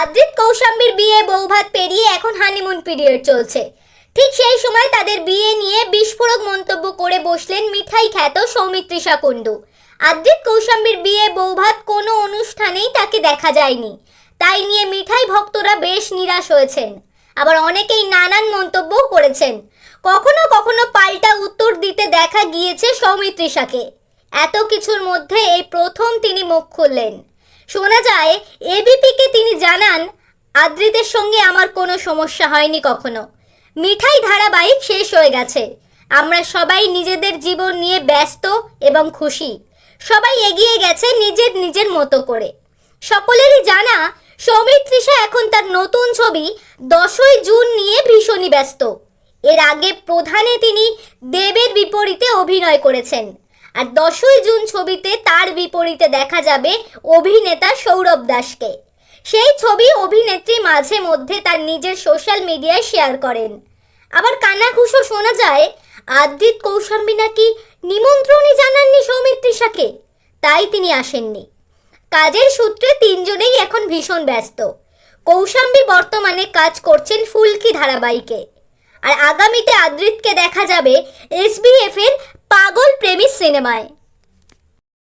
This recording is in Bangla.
আদ্রিত কৌশাম্বীর বিয়ে বৌভাত পেরিয়ে এখন হানিমুন পিরিয়ড চলছে। ঠিক সেই সময় তাদের বিয়ে নিয়ে বিস্ফোরক মন্তব্য করে বসলেন মিঠাই খ্যাত সৌমিত্রিষা কুণ্ডু। আদ্রিত কৌশাম্বীর বিয়ে বৌভাত কোনো অনুষ্ঠানেই তাকে দেখা যায়নি। তাই নিয়ে মিঠাই ভক্তরা বেশ নিরাশ হয়েছেন। আবার অনেকেই নানান মন্তব্যও করেছেন। কখনো কখনো পাল্টা উত্তর দিতে দেখা গিয়েছে সৌমিত্রিষাকে। এত কিছুর মধ্যে এই প্রথম তিনি মুখ খুললেন। শোনা যায় এবিপিকে তিনি জানান আদ্রিতের সঙ্গে আমার কোনো সমস্যা হয়নি কখনো। মিঠাই ধারাবাহিক শেষ হয়ে গেছে। আমরা সবাই নিজেদের জীবন নিয়ে ব্যস্ত এবং খুশি। সবাই এগিয়ে গেছে নিজের নিজের মতো করে। সকলেরই জানা সৌমিত্রিষা এখন তার নতুন ছবি দশই জুন নিয়ে ভীষণই ব্যস্ত। এর আগে প্রধানে তিনি দেবের বিপরীতে অভিনয় করেছেন। আর দশই জুন ছবিতে তার বিপরীতে দেখা যাবে অভিনেতা সৌরভ দাসকে। সেই ছবি অভিনেত্রী মাঝে মধ্যে তার নিজের সোশ্যাল মিডিয়ায় শেয়ার করেন। আবার কানাঘুষো শোনা যায় আদ্রিত কৌশাম্বী নাকি নিমন্ত্রণই জানাননি সৌমিত্রিষাকে তাই তিনি আসেননি। কাজের সূত্রে তিনজনেই এখন ভীষণ ব্যস্ত। কৌশাম্বী বর্তমানে কাজ করছেন ফুলকি ধারাবাহিকে। আর আগামীতে আদ্রিতকে দেখা যাবে এসবিএফ এর পাগল প্রেমী সিনেমায়।